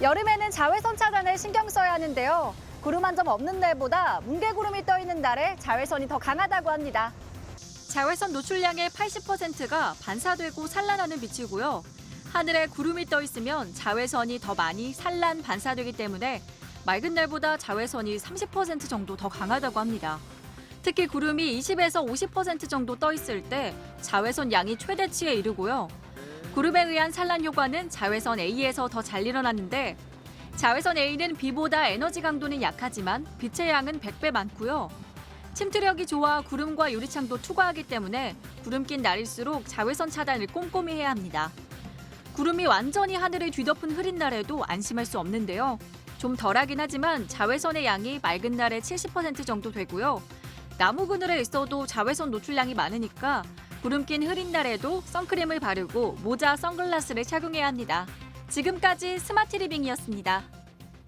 여름에는 자외선 차단에 신경 써야 하는데요. 구름 한 점 없는 날보다 뭉게구름이 떠 있는 날에 자외선이 더 강하다고 합니다. 자외선 노출량의 80%가 반사되고 산란하는 빛이고요. 하늘에 구름이 떠 있으면 자외선이 더 많이 산란 반사되기 때문에 맑은 날보다 자외선이 30% 정도 더 강하다고 합니다. 특히 구름이 20에서 50% 정도 떠 있을 때 자외선 양이 최대치에 이르고요. 구름에 의한 산란 효과는 자외선 A에서 더 잘 일어나는데 자외선 A는 B보다 에너지 강도는 약하지만 빛의 양은 100배 많고요. 침투력이 좋아 구름과 유리창도 투과하기 때문에 구름 낀 날일수록 자외선 차단을 꼼꼼히 해야 합니다. 구름이 완전히 하늘을 뒤덮은 흐린 날에도 안심할 수 없는데요. 좀 덜하긴 하지만 자외선의 양이 맑은 날에 70% 정도 되고요. 나무 그늘에 있어도 자외선 노출량이 많으니까 구름 낀 흐린 날에도 선크림을 바르고 모자, 선글라스를 착용해야 합니다. 지금까지 스마트 리빙이었습니다.